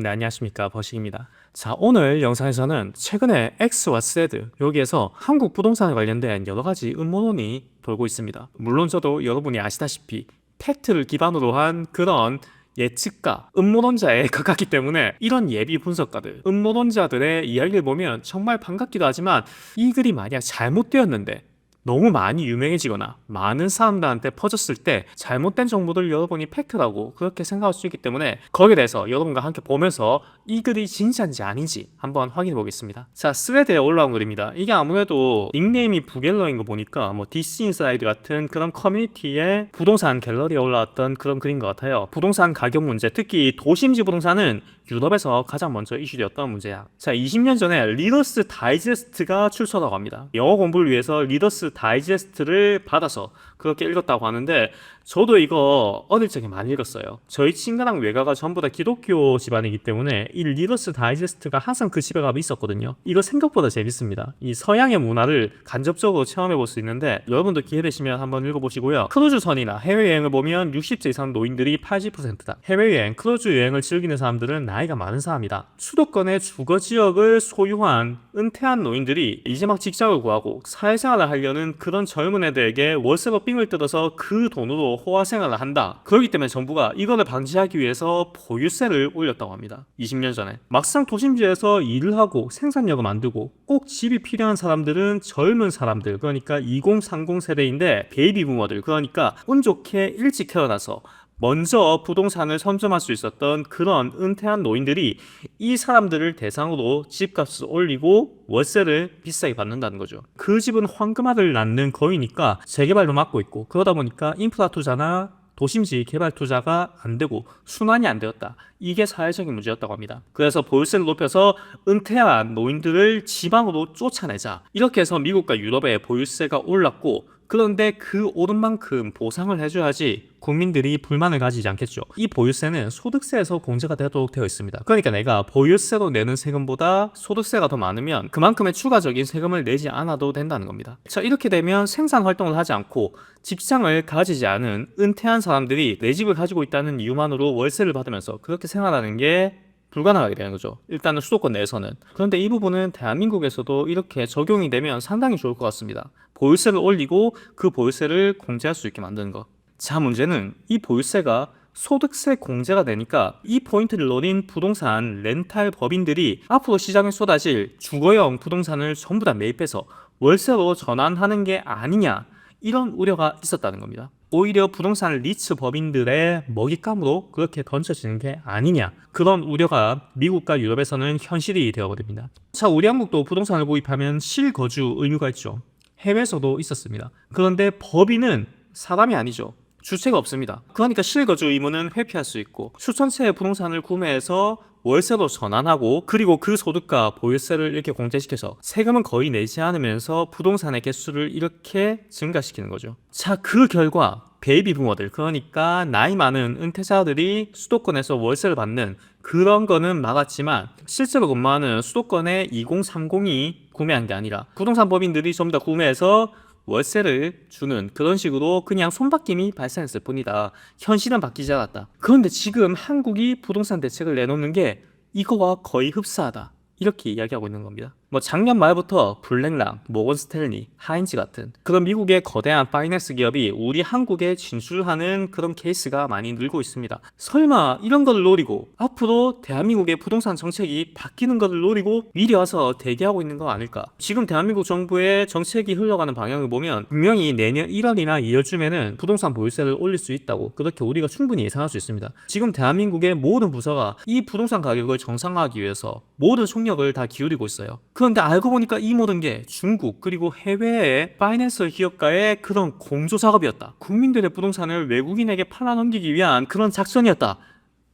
네, 안녕하십니까. 버식입니다. 자, 오늘 영상에서는 최근에 X와 세드, 여기에서 한국 부동산에 관련된 여러 가지 음모론이 돌고 있습니다. 물론 저도 여러분이 아시다시피 팩트를 기반으로 한 그런 예측가, 음모론자에 가깝기 때문에 이런 예비 분석가들, 음모론자들의 이야기를 보면 정말 반갑기도 하지만 이 글이 만약 잘못되었는데 너무 많이 유명해지거나 많은 사람들한테 퍼졌을 때 잘못된 정보들 여러분이 팩트라고 그렇게 생각할 수 있기 때문에 거기에 대해서 여러분과 함께 보면서 이 글이 진짜인지 아닌지 한번 확인해 보겠습니다. 자, 스웨드에 올라온 글입니다. 이게 아무래도 닉네임이 부갤러인 거 보니까 뭐 디스 인사이드 같은 그런 커뮤니티에 부동산 갤러리에 올라왔던 그런 글인 것 같아요. 부동산 가격 문제, 특히 도심지 부동산은 유럽에서 가장 먼저 이슈되었던 문제야. 자, 20년 전에 리더스 다이제스트가 출소라고 합니다. 영어 공부를 위해서 리더스 다이제스트를 받아서 그렇게 읽었다고 하는데 저도 이거 어릴 적에 많이 읽었어요. 저희 친구랑 외가가 전부 다 기독교 집안이기 때문에 이 리더스 다이제스트가 항상 그 집에 가면 있었거든요. 이거 생각보다 재밌습니다. 이 서양의 문화를 간접적으로 체험해 볼 수 있는데 여러분도 기회 되시면 한번 읽어보시고요. 크루즈 선이나 해외여행을 보면 60세 이상 노인들이 80%다. 해외여행, 크루즈 여행을 즐기는 사람들은 나이 가 많은 사람이다. 수도권의 주거 지역을 소유한 은퇴한 노인들이 이제 막 직장을 구하고 사회생활을 하려는 그런 젊은 애들에게 월세로 삥을 뜯어서 그 돈으로 호화 생활을 한다. 그렇기 때문에 정부가 이거를 방지하기 위해서 보유세를 올렸다고 합니다. 20년 전에. 막상 도심지에서 일을 하고 생산력을 만들고 꼭 집이 필요한 사람들은 젊은 사람들, 그러니까 2030 세대인데 베이비 부머들, 그러니까 운 좋게 일찍 태어나서 먼저 부동산을 선점할 수 있었던 그런 은퇴한 노인들이 이 사람들을 대상으로 집값을 올리고 월세를 비싸게 받는다는 거죠. 그 집은 황금알을 낳는 거이니까 재개발도 막고 있고 그러다 보니까 인프라 투자나 도심지 개발 투자가 안 되고 순환이 안 되었다. 이게 사회적인 문제였다고 합니다. 그래서 보유세를 높여서 은퇴한 노인들을 지방으로 쫓아내자. 이렇게 해서 미국과 유럽의 보유세가 올랐고 그런데 그 오른 만큼 보상을 해줘야지 국민들이 불만을 가지지 않겠죠. 이 보유세는 소득세에서 공제가 되도록 되어 있습니다. 그러니까 내가 보유세로 내는 세금보다 소득세가 더 많으면 그만큼의 추가적인 세금을 내지 않아도 된다는 겁니다. 자, 이렇게 되면 생산 활동을 하지 않고 직장을 가지지 않은 은퇴한 사람들이 내 집을 가지고 있다는 이유만으로 월세를 받으면서 그렇게 생활하는 게 불가능하게 되는 거죠. 일단은 수도권 내에서는. 그런데 이 부분은 대한민국에서도 이렇게 적용이 되면 상당히 좋을 것 같습니다. 보유세를 올리고 그 보유세를 공제할 수 있게 만드는 것. 자, 문제는 이 보유세가 소득세 공제가 되니까 이 포인트를 노린 부동산 렌탈 법인들이 앞으로 시장에 쏟아질 주거용 부동산을 전부 다 매입해서 월세로 전환하는 게 아니냐 이런 우려가 있었다는 겁니다. 오히려 부동산 리츠 법인들의 먹잇감으로 그렇게 던져지는 게 아니냐 그런 우려가 미국과 유럽에서는 현실이 되어버립니다. 자, 우리 한국도 부동산을 구입하면 실거주 의무가 있죠. 해외에서도 있었습니다. 그런데 법인은 사람이 아니죠. 주체가 없습니다. 그러니까 실거주 의무는 회피할 수 있고 수천채의 부동산을 구매해서 월세로 전환하고 그리고 그 소득과 보유세를 이렇게 공제시켜서 세금은 거의 내지 않으면서 부동산의 개수를 이렇게 증가시키는 거죠. 자, 그 결과 베이비 부모들 그러니까 나이 많은 은퇴자들이 수도권에서 월세를 받는 그런 거는 막았지만 실제로 근무하는 수도권의 2030이 구매한 게 아니라 부동산 법인들이 좀더 구매해서 월세를 주는 그런 식으로 그냥 손바뀜이 발생했을 뿐이다. 현실은 바뀌지 않았다. 그런데 지금 한국이 부동산 대책을 내놓는 게 이거와 거의 흡사하다. 이렇게 이야기하고 있는 겁니다. 뭐 작년 말부터 블랙랑, 모건 스탠리, 하인즈 같은 그런 미국의 거대한 파이낸스 기업이 우리 한국에 진출하는 그런 케이스가 많이 늘고 있습니다. 설마 이런 걸 노리고 앞으로 대한민국의 부동산 정책이 바뀌는 것을 노리고 미리 와서 대기하고 있는 거 아닐까? 지금 대한민국 정부의 정책이 흘러가는 방향을 보면 분명히 내년 1월이나 2월쯤에는 부동산 보유세를 올릴 수 있다고 그렇게 우리가 충분히 예상할 수 있습니다. 지금 대한민국의 모든 부서가 이 부동산 가격을 정상화하기 위해서 모든 총력을 다 기울이고 있어요. 그런데 알고 보니까 이 모든 게 중국 그리고 해외의 파이낸스 기업가의 그런 공조 작업이었다. 국민들의 부동산을 외국인에게 팔아넘기기 위한 그런 작전이었다.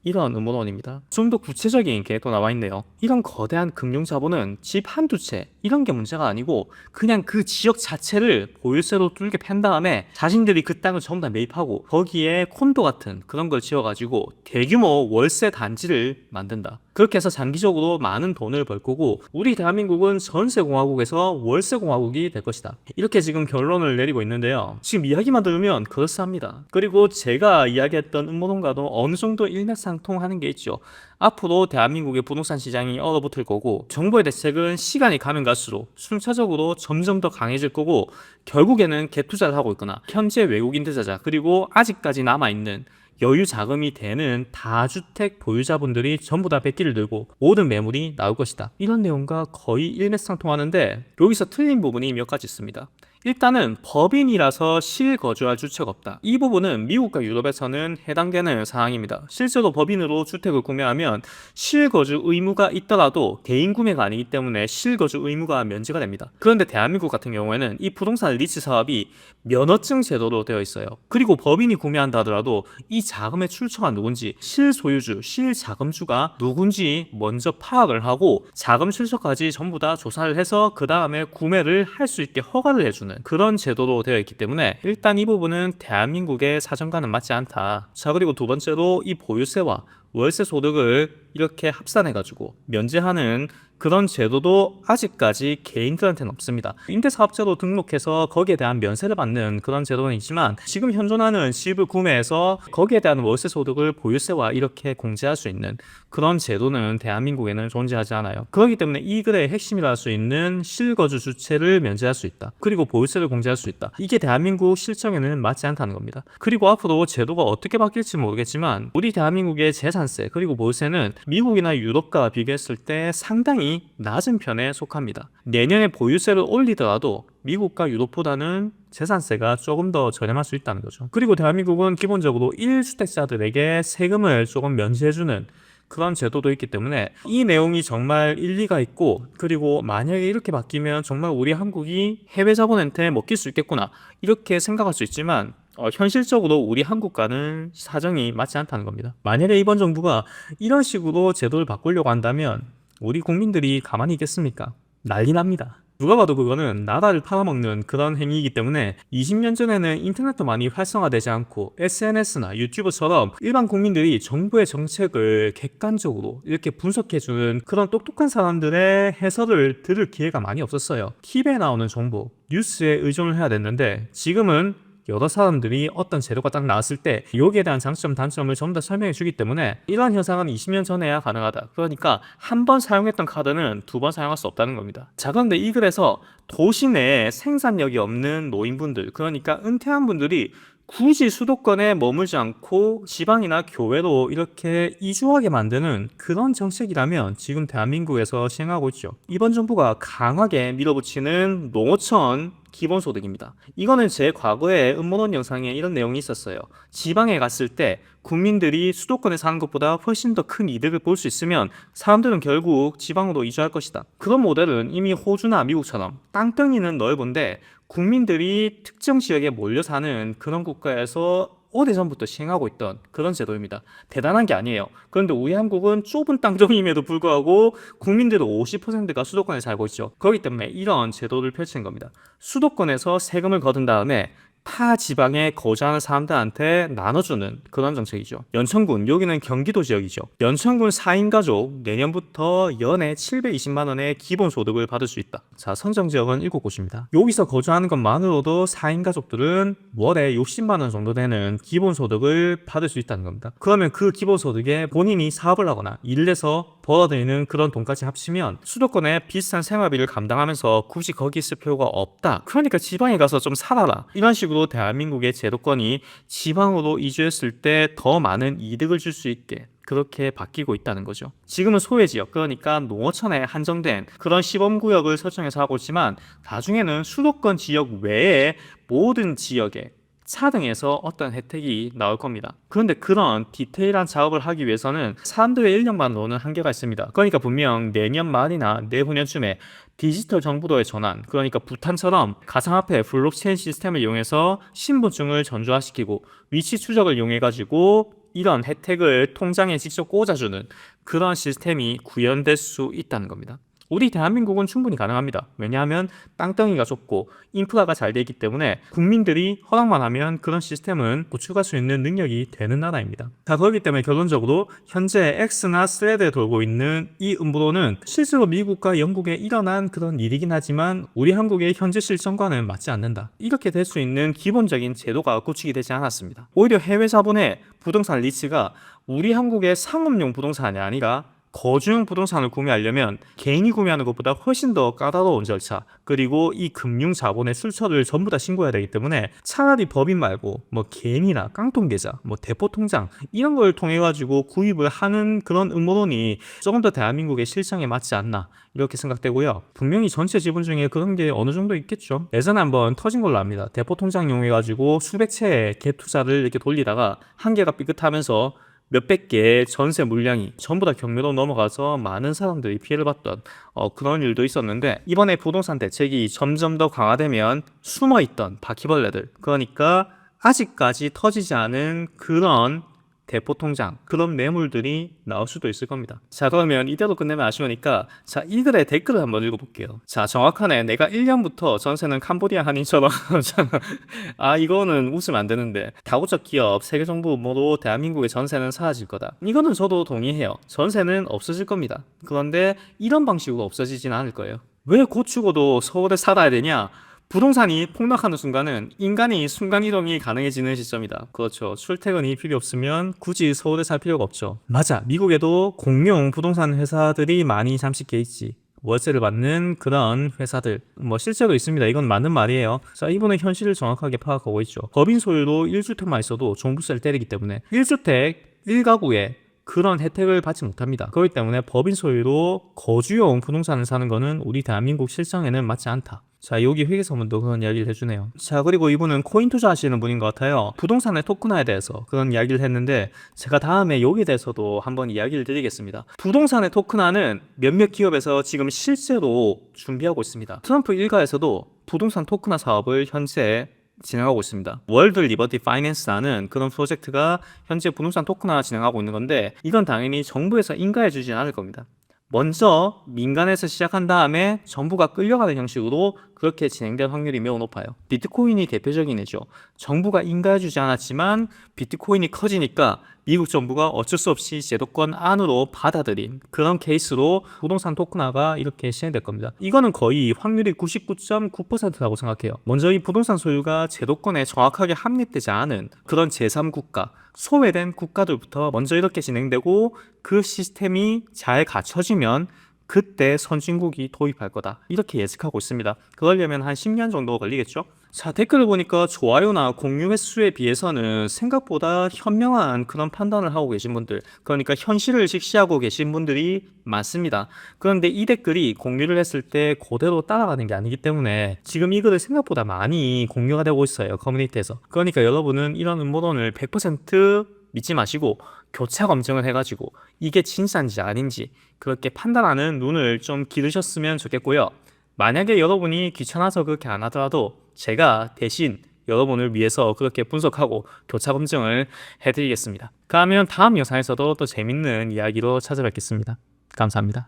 이런 음모론입니다. 좀 더 구체적인 게또 나와 있네요. 이런 거대한 금융 자본은 집 한두 채 이런 게 문제가 아니고 그냥 그 지역 자체를 보유세로 뚫게 팬 다음에 자신들이 그 땅을 전부 다 매입하고 거기에 콘도 같은 그런 걸 지어가지고 대규모 월세 단지를 만든다. 그렇게 해서 장기적으로 많은 돈을 벌 거고 우리 대한민국은 전세 공화국에서 월세 공화국이 될 것이다. 이렇게 지금 결론을 내리고 있는데요. 지금 이야기만 들으면 그럴싸합니다. 그리고 제가 이야기했던 음모론과도 어느 정도 일맥상통하는 게 있죠. 앞으로 대한민국의 부동산 시장이 얼어붙을 거고 정부의 대책은 시간이 가면 갈수록 순차적으로 점점 더 강해질 거고 결국에는 갭투자를 하고 있거나 현재 외국인 투자자 그리고 아직까지 남아 있는 여유 자금이 되는 다주택 보유자분들이 전부 다 백기를 들고 모든 매물이 나올 것이다. 이런 내용과 거의 일맥상통하는데 여기서 틀린 부분이 몇 가지 있습니다. 일단은 법인이라서 실거주할 주체가 없다. 이 부분은 미국과 유럽에서는 해당되는 사항입니다. 실제로 법인으로 주택을 구매하면 실거주 의무가 있더라도 개인 구매가 아니기 때문에 실거주 의무가 면제가 됩니다. 그런데 대한민국 같은 경우에는 이 부동산 리츠 사업이 면허증 제도로 되어 있어요. 그리고 법인이 구매한다 하더라도 이 자금의 출처가 누군지 실소유주, 실자금주가 누군지 먼저 파악을 하고 자금 출처까지 전부 다 조사를 해서 그 다음에 구매를 할 수 있게 허가를 해주 는 그런 제도로 되어 있기 때문에 일단 이 부분은 대한민국의 사정과는 맞지 않다. 자 그리고 두 번째로 이 보유세와 월세 소득을 이렇게 합산해가지고 면제하는 그런 제도도 아직까지 개인들한테는 없습니다. 임대사업자로 등록해서 거기에 대한 면세를 받는 그런 제도는 있지만 지금 현존하는 집을 구매해서 거기에 대한 월세 소득을 보유세와 이렇게 공제할 수 있는 그런 제도는 대한민국에는 존재하지 않아요. 그렇기 때문에 이 글의 핵심이라 할 수 있는 실거주 주체를 면제할 수 있다. 그리고 보유세를 공제할 수 있다. 이게 대한민국 실정에는 맞지 않다는 겁니다. 그리고 앞으로 제도가 어떻게 바뀔지 모르겠지만 우리 대한민국의 재산세 그리고 보유세는 미국이나 유럽과 비교했을 때 상당히 낮은 편에 속합니다. 내년에 보유세를 올리더라도 미국과 유럽보다는 재산세가 조금 더 저렴할 수 있다는 거죠. 그리고 대한민국은 기본적으로 1주택자들에게 세금을 조금 면제해주는 그런 제도도 있기 때문에 이 내용이 정말 일리가 있고 그리고 만약에 이렇게 바뀌면 정말 우리 한국이 해외 자본한테 먹힐 수 있겠구나 이렇게 생각할 수 있지만 어, 현실적으로 우리 한국과는 사정이 맞지 않다는 겁니다. 만약에 이번 정부가 이런 식으로 제도를 바꾸려고 한다면 우리 국민들이 가만히 있겠습니까? 난리 납니다. 누가 봐도 그거는 나라를 팔아먹는 그런 행위이기 때문에 20년 전에는 인터넷도 많이 활성화되지 않고 SNS나 유튜브처럼 일반 국민들이 정부의 정책을 객관적으로 이렇게 분석해주는 그런 똑똑한 사람들의 해설을 들을 기회가 많이 없었어요. TV에 나오는 정보, 뉴스에 의존을 해야 됐는데 지금은 여러 사람들이 어떤 재료가 딱 나왔을 때 여기에 대한 장점, 단점을 전부 다 설명해 주기 때문에 이러한 현상은 20년 전에야 가능하다. 그러니까 한 번 사용했던 카드는 두 번 사용할 수 없다는 겁니다. 자, 그런데 이 글에서 도시 내에 생산력이 없는 노인분들, 그러니까 은퇴한 분들이 굳이 수도권에 머물지 않고 지방이나 교외로 이렇게 이주하게 만드는 그런 정책이라면 지금 대한민국에서 시행하고 있죠. 이번 정부가 강하게 밀어붙이는 농어촌 기본소득입니다. 이거는 제 과거에 음모론 영상에 이런 내용이 있었어요. 지방에 갔을 때 국민들이 수도권에 사는 것보다 훨씬 더 큰 이득을 볼 수 있으면 사람들은 결국 지방으로 이주할 것이다. 그런 모델은 이미 호주나 미국처럼 땅덩이는 넓은데 국민들이 특정 지역에 몰려 사는 그런 국가에서 오래전부터 시행하고 있던 그런 제도입니다. 대단한 게 아니에요. 그런데 우리 한국은 좁은 땅덩이임에도 불구하고 국민들의 50%가 수도권에 살고 있죠. 그렇기 때문에 이런 제도를 펼친 겁니다. 수도권에서 세금을 거둔 다음에 타 지방에 거주하는 사람들한테 나눠주는 그런 정책이죠. 연천군, 여기는 경기도 지역이죠. 연천군 4인 가족 내년부터 연에 720만 원의 기본 소득을 받을 수 있다. 자, 선정 지역은 7곳입니다. 여기서 거주하는 것만으로도 4인 가족들은 월에 60만 원 정도 되는 기본 소득을 받을 수 있다는 겁니다. 그러면 그 기본 소득에 본인이 사업을 하거나 일을 해서 벌어들이는 그런 돈까지 합치면 수도권에 비싼 생활비를 감당하면서 굳이 거기 있을 필요가 없다. 그러니까 지방에 가서 좀 살아라. 이런 식으로 대한민국의 제도권이 지방으로 이주했을 때 더 많은 이득을 줄 수 있게 그렇게 바뀌고 있다는 거죠. 지금은 소외 지역, 그러니까 농어촌에 한정된 그런 시범 구역을 설정해서 하고 있지만 나중에는 수도권 지역 외에 모든 지역에 차등해서 어떤 혜택이 나올 겁니다. 그런데 그런 디테일한 작업을 하기 위해서는 사람들의 인력만으로는 한계가 있습니다. 그러니까 분명 내년 말이나 내후년쯤에 디지털 정부로의 전환, 그러니까 부탄처럼 가상화폐 블록체인 시스템을 이용해서 신분증을 전조화시키고 위치 추적을 이용해가지고 이런 혜택을 통장에 직접 꽂아주는 그런 시스템이 구현될 수 있다는 겁니다. 우리 대한민국은 충분히 가능합니다. 왜냐하면 땅덩이가 좁고 인프라가 잘돼 있기 때문에 국민들이 허락만 하면 그런 시스템은 구축할 수 있는 능력이 되는 나라입니다. 자, 그렇기 때문에 결론적으로 현재 X나 스레드에 돌고 있는 이 음모론은 실제로 미국과 영국에 일어난 그런 일이긴 하지만 우리 한국의 현재 실정과는 맞지 않는다. 이렇게 될 수 있는 기본적인 제도가 구축이 되지 않았습니다. 오히려 해외 자본의 부동산 리츠가 우리 한국의 상업용 부동산이 아니라 거주용 부동산을 구매하려면 개인이 구매하는 것보다 훨씬 더 까다로운 절차 그리고 이 금융 자본의 출처를 전부 다 신고해야 되기 때문에 차라리 법인 말고 뭐 개인이나 깡통 계좌, 뭐 대포 통장 이런 걸 통해 가지고 구입을 하는 그런 음모론이 조금 더 대한민국의 실정에 맞지 않나 이렇게 생각되고요. 분명히 전체 지분 중에 그런 게 어느 정도 있겠죠. 예전에 한번 터진 걸로 압니다. 대포 통장 이용해 가지고 수백 채의 개 투자를 이렇게 돌리다가 한 개가 삐끗하면서 몇백 개의 전세 물량이 전부 다 경매로 넘어가서 많은 사람들이 피해를 봤던 어, 그런 일도 있었는데 이번에 부동산 대책이 점점 더 강화되면 숨어있던 바퀴벌레들 그러니까 아직까지 터지지 않은 그런 대포 통장 그런 매물들이 나올 수도 있을 겁니다. 자 그러면 이대로 끝내면 아쉬우니까 자이 글의 댓글을 한번 읽어볼게요. 자 정확하네. 내가 1년부터 전세는 캄보디아 한인처럼 아 이거는 웃으면 안 되는데 다국적 기업 세계 정부 음모로 대한민국의 전세는 사라질 거다. 이거는 저도 동의해요. 전세는 없어질 겁니다. 그런데 이런 방식으로 없어지진 않을 거예요. 왜 고추고도 서울에 살아야 되냐? 부동산이 폭락하는 순간은 인간이 순간이동이 가능해지는 시점이다. 그렇죠. 출퇴근이 필요 없으면 굳이 서울에 살 필요가 없죠. 맞아. 미국에도 공용 부동산 회사들이 많이 잠식해 있지. 월세를 받는 그런 회사들 뭐 실제로 있습니다. 이건 맞는 말이에요. 자 이분은 현실을 정확하게 파악하고 있죠. 법인 소유로 1주택만 있어도 종부세를 때리기 때문에 1주택 1가구에 그런 혜택을 받지 못합니다. 그렇기 때문에 법인 소유로 거주용 부동산을 사는 거는 우리 대한민국 실정에는 맞지 않다. 자, 여기 회계사문도 그런 이야기를 해주네요. 자, 그리고 이분은 코인 투자하시는 분인 것 같아요. 부동산의 토큰화에 대해서 그런 이야기를 했는데, 제가 다음에 여기에 대해서도 한번 이야기를 드리겠습니다. 부동산의 토큰화는 몇몇 기업에서 지금 실제로 준비하고 있습니다. 트럼프 일가에서도 부동산 토큰화 사업을 현재 진행하고 있습니다. 월드 리버티 파이낸스라는 그런 프로젝트가 현재 부동산 토큰화 진행하고 있는 건데 이건 당연히 정부에서 인가해 주진 않을 겁니다. 먼저 민간에서 시작한 다음에 정부가 끌려가는 형식으로 그렇게 진행될 확률이 매우 높아요. 비트코인이 대표적인 예죠. 정부가 인가해 주지 않았지만 비트코인이 커지니까 미국 정부가 어쩔 수 없이 제도권 안으로 받아들인 그런 케이스로 부동산 토큰화가 이렇게 시행될 겁니다. 이거는 거의 확률이 99.9%라고 생각해요. 먼저 이 부동산 소유가 제도권에 정확하게 합립되지 않은 그런 제3국가, 소외된 국가들부터 먼저 이렇게 진행되고 그 시스템이 잘 갖춰지면 그때 선진국이 도입할 거다. 이렇게 예측하고 있습니다. 그러려면 한 10년 정도 걸리겠죠? 자, 댓글을 보니까 좋아요나 공유 횟수에 비해서는 생각보다 현명한 그런 판단을 하고 계신 분들, 그러니까 현실을 직시하고 계신 분들이 많습니다. 그런데 이 댓글이 공유를 했을 때 그대로 따라가는 게 아니기 때문에 지금 이 글을 생각보다 많이 공유가 되고 있어요. 커뮤니티에서. 그러니까 여러분은 이런 음모론을 100% 믿지 마시고 교차 검증을 해가지고 이게 진짜인지 아닌지 그렇게 판단하는 눈을 좀 기르셨으면 좋겠고요. 만약에 여러분이 귀찮아서 그렇게 안 하더라도 제가 대신 여러분을 위해서 그렇게 분석하고 교차 검증을 해드리겠습니다. 그러면 다음 영상에서도 또 재밌는 이야기로 찾아뵙겠습니다. 감사합니다.